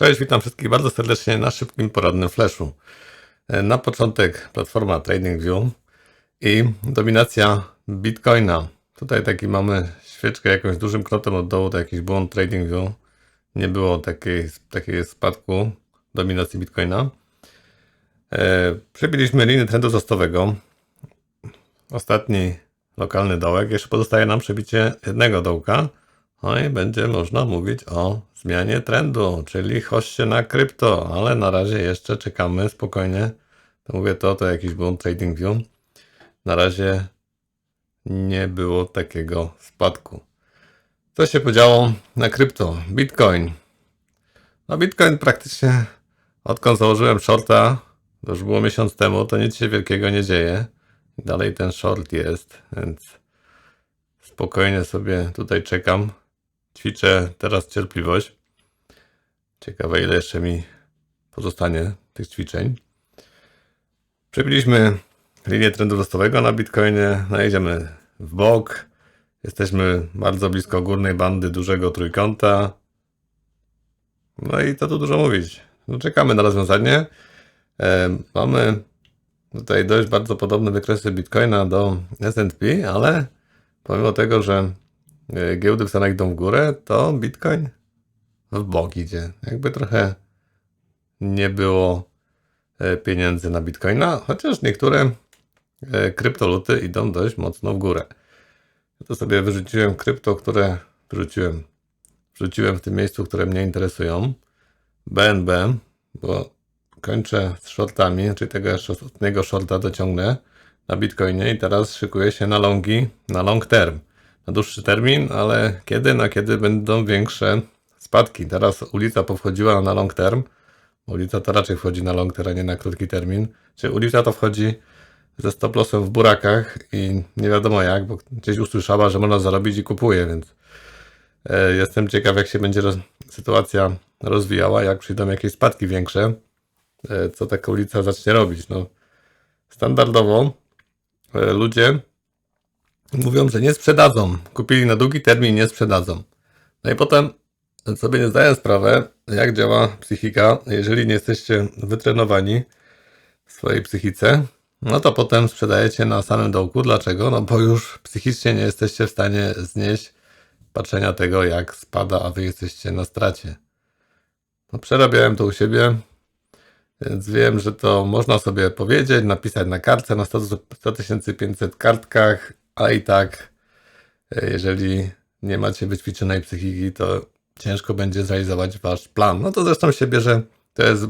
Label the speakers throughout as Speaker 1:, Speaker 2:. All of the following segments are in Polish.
Speaker 1: Cześć, witam wszystkich bardzo serdecznie na szybkim poradnym flashu. E, Na początek platforma TradingView i dominacja Bitcoina. Tutaj taki mamy świeczkę jakąś dużym knotem od dołu, to jakiś błąd TradingView. Nie było takiej, takiego spadku dominacji Bitcoina. E, Przebiliśmy linię trendu wzrostowego. Ostatni lokalny dołek. Jeszcze pozostaje nam przebicie jednego dołka. No i będzie można mówić o zmianie trendu, czyli hoście na krypto, ale na razie jeszcze czekamy spokojnie. To mówię to, to jakiś błąd TradingView. Na razie nie było takiego spadku. Co się podziało na krypto? Bitcoin. No Bitcoin praktycznie odkąd założyłem shorta, to już było miesiąc temu, to nic się wielkiego nie dzieje. Dalej ten short jest, więc spokojnie sobie tutaj czekam. Ćwiczę teraz cierpliwość. Ciekawe, ile jeszcze mi pozostanie tych ćwiczeń. Przebiliśmy linię trendu wzrostowego na Bitcoinie. No jedziemy w bok. Jesteśmy bardzo blisko górnej bandy dużego trójkąta. No i co tu dużo mówić. No czekamy na rozwiązanie. E, mamy tutaj dość bardzo podobne wykresy Bitcoina do S&P, ale pomimo tego, że giełdy w Stanach idą w górę, to Bitcoin w bok idzie. Jakby trochę nie było e, pieniędzy na Bitcoina, chociaż niektóre e, kryptoluty idą dość mocno w górę. Ja to sobie wyrzuciłem krypto, które wyrzuciłem. Wrzuciłem w tym miejscu, które mnie interesują. BNB, bo kończę z shortami, czyli tego jeszcze ostatniego shorta dociągnę na Bitcoinie i teraz szykuję się na longi, na long term. Na dłuższy termin, ale kiedy? Na kiedy będą większe spadki. Teraz ulica powchodziła na long term. Ulica to raczej wchodzi na long term, a nie na krótki termin. Czyli ulica to wchodzi ze stop lossem w burakach i nie wiadomo jak, bo gdzieś usłyszała, że można zarobić i kupuje, więc e, jestem ciekaw, jak się będzie roz, sytuacja rozwijała, jak przyjdą jakieś spadki większe, e, co taka ulica zacznie robić. No, standardowo e, ludzie mówią, że nie sprzedadzą. Kupili na długi termin, nie sprzedadzą. No i potem sobie nie zdaję sprawę, jak działa psychika. Jeżeli nie jesteście wytrenowani w swojej psychice, no to potem sprzedajecie na samym dołku. Dlaczego? No bo już psychicznie nie jesteście w stanie znieść patrzenia tego, jak spada, a wy jesteście na stracie. No, przerabiałem to u siebie, więc wiem, że to można sobie powiedzieć, napisać na kartce na 100 500 kartkach, a i tak, e, jeżeli nie macie wyćwiczonej psychiki, to ciężko będzie zrealizować wasz plan. No to zresztą się bierze, to jest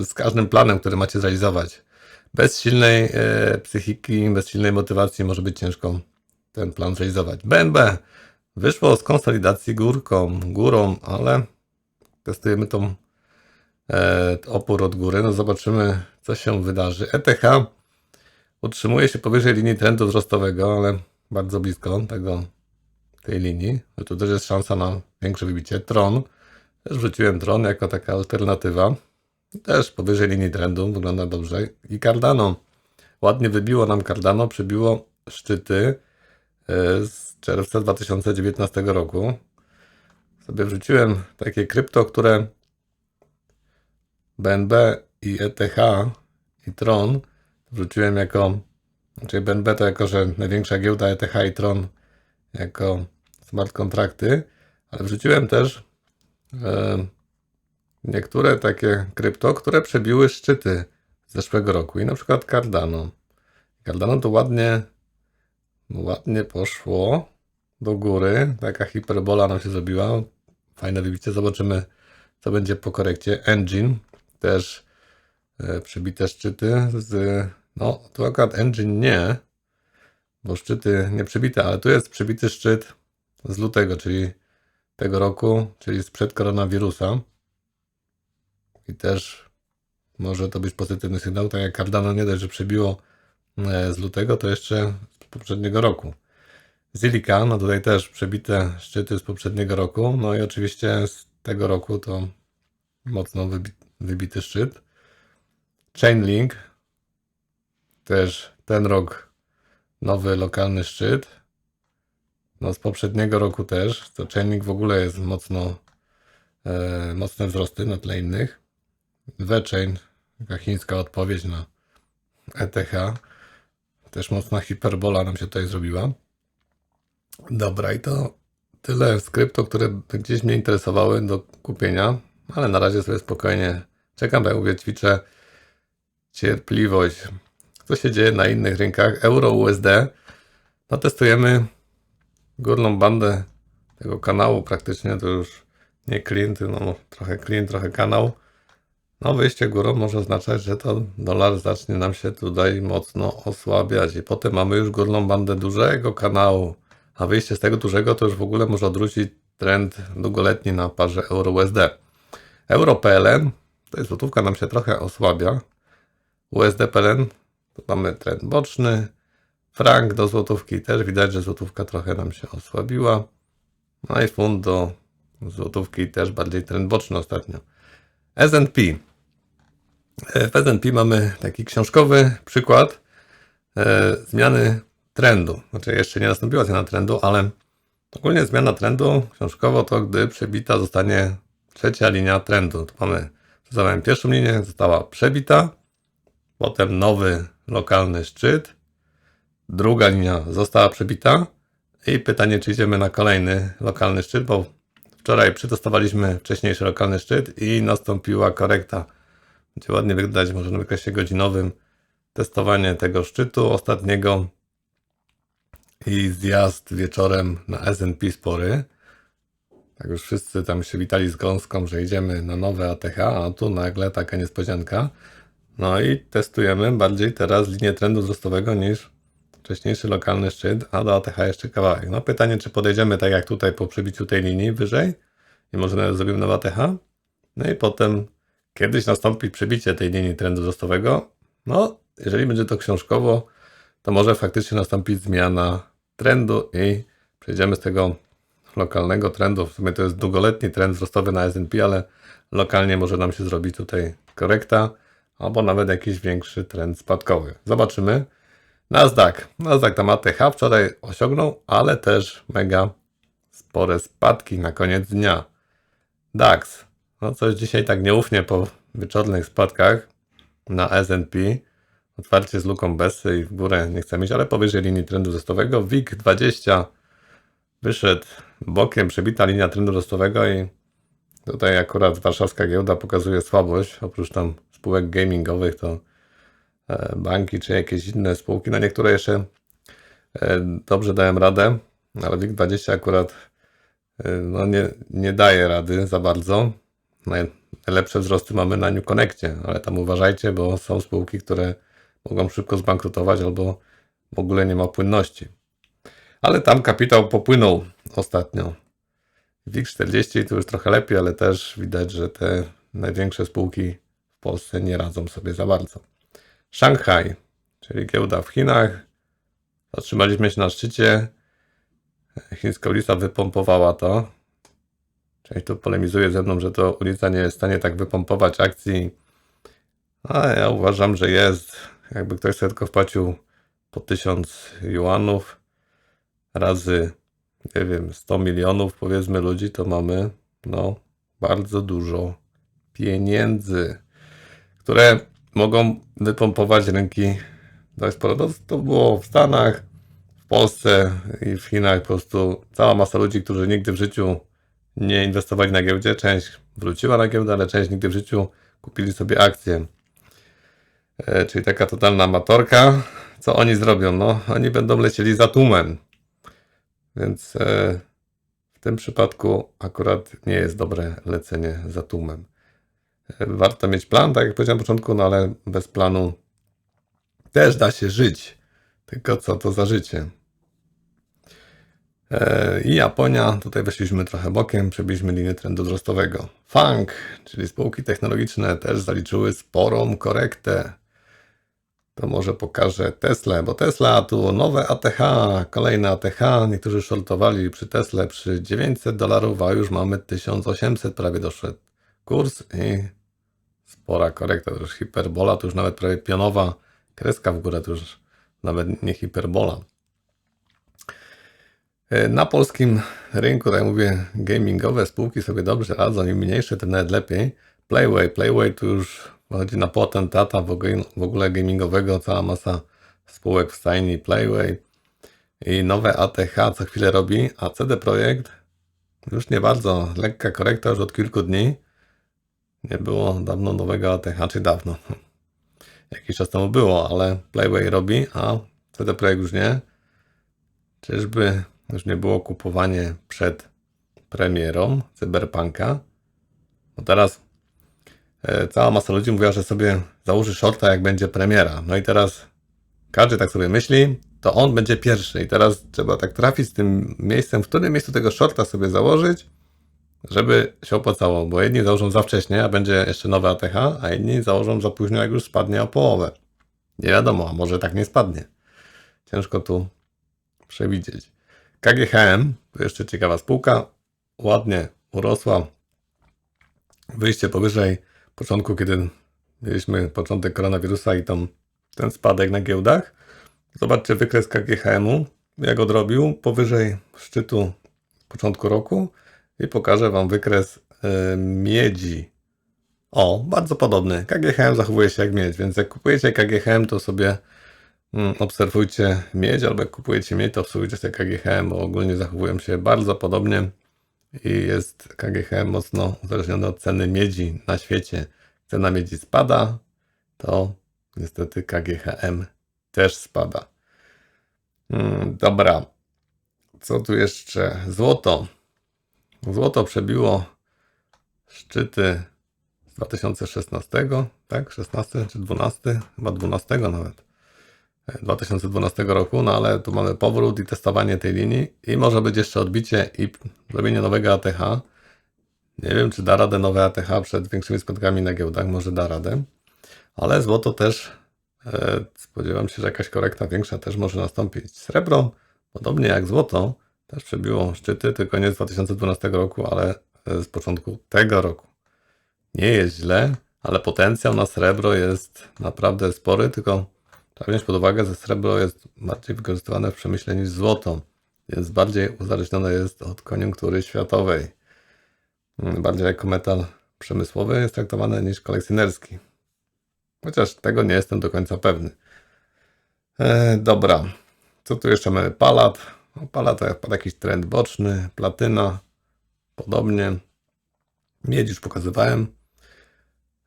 Speaker 1: z- każdym planem, który macie zrealizować. Bez silnej e, psychiki, bez silnej motywacji może być ciężko ten plan zrealizować. BNB wyszło z konsolidacji górką, górą, ale testujemy tą e, opór od góry. No zobaczymy, co się wydarzy. ETH utrzymuje się powyżej linii trendu wzrostowego, ale bardzo blisko tego, tej linii. No tu też jest szansa na większe wybicie. Tron, też wrzuciłem Tron jako taka alternatywa. Też powyżej linii trendu, wygląda dobrze. I Cardano. Ładnie wybiło nam Cardano, przebiło szczyty e, z czerwca 2019 roku. Sobie wrzuciłem takie krypto, które BNB i ETH i Tron wrzuciłem jako, znaczy BNB to jako, że największa giełda ETH i Tron jako smart kontrakty, ale wrzuciłem też e, niektóre takie krypto, które przebiły szczyty z zeszłego roku i na przykład Cardano. Cardano to ładnie, ładnie poszło do góry, taka hiperbola nam się zrobiła, fajne wybicie, zobaczymy co będzie po korekcie. Engine też przebite szczyty z, no tu akurat Engine nie, bo szczyty nie przebite, ale tu jest przebity szczyt z lutego, czyli tego roku, czyli sprzed koronawirusa. I też może to być pozytywny sygnał, tak jak Cardano nie dość, że przebiło e, z lutego, to jeszcze z poprzedniego roku. Zilika, no tutaj też przebite szczyty z poprzedniego roku, no i oczywiście z tego roku to mocno wybi wybity szczyt. Chainlink, też ten rok nowy lokalny szczyt. No z poprzedniego roku też, to Chainlink w ogóle jest mocno e, mocne wzrosty na tle innych. V-Chain, taka chińska odpowiedź na ETH. Też mocna hiperbola nam się tutaj zrobiła. Dobra, i to tyle z krypto, które gdzieś mnie interesowały do kupienia, ale na razie sobie spokojnie czekam, tak jak mówię, ćwiczę cierpliwość. Co się dzieje na innych rynkach? Euro, USD. No testujemy górną bandę tego kanału praktycznie, to już nie klient, no trochę klient, trochę kanał. No wyjście górą może oznaczać, że to dolar zacznie nam się tutaj mocno osłabiać i potem mamy już górną bandę dużego kanału, a wyjście z tego dużego to już w ogóle może odwrócić trend długoletni na parze euro-USD. Euro-PLN, to jest złotówka nam się trochę osłabia. USD-PLN to mamy trend boczny. Frank do złotówki też widać, że złotówka trochę nam się osłabiła. No i funt do złotówki też bardziej trend boczny ostatnio. S&P. W S&P mamy taki książkowy przykład e, zmiany trendu. Znaczy jeszcze nie nastąpiła zmiana trendu, ale ogólnie zmiana trendu książkowo to gdy przebita zostanie trzecia linia trendu. Tu mamy, przedstawiałem pierwszą linię, została przebita, potem nowy lokalny szczyt, druga linia została przebita i pytanie, czy idziemy na kolejny lokalny szczyt, bo wczoraj przetestowaliśmy wcześniejszy lokalny szczyt i nastąpiła korekta. Będzie ładnie wyglądać, może na wykresie godzinowym, testowanie tego szczytu ostatniego i zjazd wieczorem na S&P spory. Tak już wszyscy tam się witali z gąską, że idziemy na nowe ATH, a tu nagle taka niespodzianka. No i testujemy bardziej teraz linię trendu wzrostowego niż wcześniejszy lokalny szczyt, a do ATH jeszcze kawałek. No pytanie, czy podejdziemy tak jak tutaj po przebiciu tej linii wyżej i może nawet zrobimy nowe ATH. No i potem kiedyś nastąpi przebicie tej linii trendu wzrostowego. No, jeżeli będzie to książkowo, to może faktycznie nastąpić zmiana trendu i przejdziemy z tego lokalnego trendu. W sumie to jest długoletni trend wzrostowy na S&P, ale lokalnie może nam się zrobić tutaj korekta albo nawet jakiś większy trend spadkowy. Zobaczymy. Nasdaq. Nasdaq tam ATH wczoraj osiągnął, ale też mega spore spadki na koniec dnia. DAX. No coś dzisiaj tak nieufnie po wieczornych spadkach na S&P. Otwarcie z luką Bessy i w górę nie chcę mieć, ale powyżej linii trendu wzrostowego. WIG 20 wyszedł bokiem, przebita linia trendu wzrostowego i tutaj akurat warszawska giełda pokazuje słabość. Oprócz tam spółek gamingowych to e, banki czy jakieś inne spółki. No niektóre jeszcze e, dobrze dałem radę, ale WIG 20 akurat e, no nie, nie daje rady za bardzo. Naj- Najlepsze wzrosty mamy na New Connectie, ale tam uważajcie, bo są spółki, które mogą szybko zbankrutować albo w ogóle nie ma płynności. Ale tam kapitał popłynął ostatnio. WIG40 to już trochę lepiej, ale też widać, że te największe spółki Polsce nie radzą sobie za bardzo. Szanghaj, czyli giełda w Chinach. Zatrzymaliśmy się na szczycie. Chińska ulica wypompowała to. Część tu polemizuje ze mną, że to ulica nie jest w stanie tak wypompować akcji. A ja uważam, że jest. Jakby ktoś sobie tylko wpłacił po 1000 juanów razy, nie wiem, 100 milionów powiedzmy ludzi, to mamy no bardzo dużo pieniędzy, które mogą wypompować rynki dość sporo. To, to było w Stanach, w Polsce i w Chinach po prostu cała masa ludzi, którzy nigdy w życiu nie inwestowali na giełdzie. Część wróciła na giełdę, ale część nigdy w życiu kupili sobie akcje. E, czyli taka totalna amatorka. Co oni zrobią? No, oni będą lecieli za tłumem. Więc e, w tym przypadku akurat nie jest dobre lecenie za tłumem. Warto mieć plan, tak jak powiedziałem na początku, no ale bez planu też da się żyć. Tylko co to za życie? E, I Japonia, tutaj weszliśmy trochę bokiem, przebiliśmy linię trendu wzrostowego. Fang, czyli spółki technologiczne też zaliczyły sporą korektę. To może pokażę Tesla, bo Tesla tu nowe ATH, kolejne ATH. Niektórzy shortowali przy Tesla przy 900 dolarów, a już mamy 1800 prawie doszedł kurs i spora korekta, to już hiperbola, to już nawet prawie pionowa kreska w górę, to już nawet nie hiperbola. E, Na polskim rynku, tak jak mówię, gamingowe spółki sobie dobrze radzą i mniejsze to nawet lepiej. Playway, Playway tu już chodzi na potentata w ogóle gamingowego, cała masa spółek w stajni Playway i nowe ATH co chwilę robi, a CD Projekt już nie bardzo, lekka korekta już od kilku dni. Nie było dawno nowego ATH, czy dawno. Jakiś czas temu było, ale Playway robi, a CD Projekt już nie. Czyżby już nie było kupowanie przed premierą Cyberpunka? No teraz e, cała masa ludzi mówiła, że sobie założy shorta jak będzie premiera. No i teraz każdy tak sobie myśli, to on będzie pierwszy. I teraz trzeba tak trafić z tym miejscem, w którym miejscu tego shorta sobie założyć, żeby się opłacało. Bo jedni założą za wcześnie, a będzie jeszcze nowe ATH, a inni założą za późno, jak już spadnie o połowę. Nie wiadomo, a może tak nie spadnie. Ciężko tu przewidzieć. KGHM, to jeszcze ciekawa spółka, ładnie urosła. Wyjście powyżej początku, kiedy mieliśmy początek koronawirusa i tam ten spadek na giełdach. Zobaczcie wykres KGHM-u, jak odrobił powyżej szczytu początku roku i pokażę Wam wykres e, miedzi. O, bardzo podobny. KGHM zachowuje się jak miedź, więc jak kupujecie KGHM, to sobie mm, obserwujcie miedź, albo jak kupujecie miedź, to obserwujcie sobie KGHM, bo ogólnie zachowują się bardzo podobnie i jest KGHM mocno uzależniony od ceny miedzi na świecie. Cena miedzi spada, to niestety KGHM też spada. Mm, dobra. Co tu jeszcze? Złoto. Złoto przebiło szczyty z 2016, tak? 16 czy 12? Chyba 12 nawet. E, 2012 roku, no ale tu mamy powrót i testowanie tej linii i może być jeszcze odbicie i zrobienie nowego ATH. Nie wiem, czy da radę nowe ATH przed większymi spotkami na giełdach, może da radę, ale złoto też e, spodziewam się, że jakaś korekta większa też może nastąpić. Srebro, podobnie jak złoto, też przebiło szczyty, tylko nie z 2012 roku, ale e, z początku tego roku. Nie jest źle, ale potencjał na srebro jest naprawdę spory, tylko trzeba wziąć pod uwagę, że srebro jest bardziej wykorzystywane w przemyśle niż złoto, więc bardziej uzależnione jest od koniunktury światowej. Mm, Bardziej jako metal przemysłowy jest traktowany niż kolekcjonerski. Chociaż tego nie jestem do końca pewny. E, dobra, co tu jeszcze mamy? Palat. No, palat to jest jakiś trend boczny, platyna, podobnie. Miedź już pokazywałem.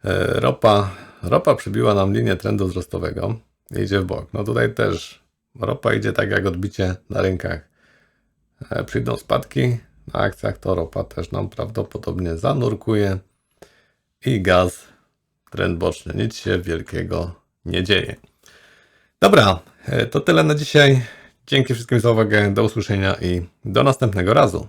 Speaker 1: E, ropa. Ropa przybiła nam linię trendu wzrostowego idzie w bok. No tutaj też ropa idzie tak jak odbicie na rynkach. E, Przyjdą spadki na akcjach, to ropa też nam prawdopodobnie zanurkuje. I gaz, trend boczny. Nic się wielkiego nie dzieje. Dobra, e, to tyle na dzisiaj. Dzięki wszystkim za uwagę. Do usłyszenia i do następnego razu.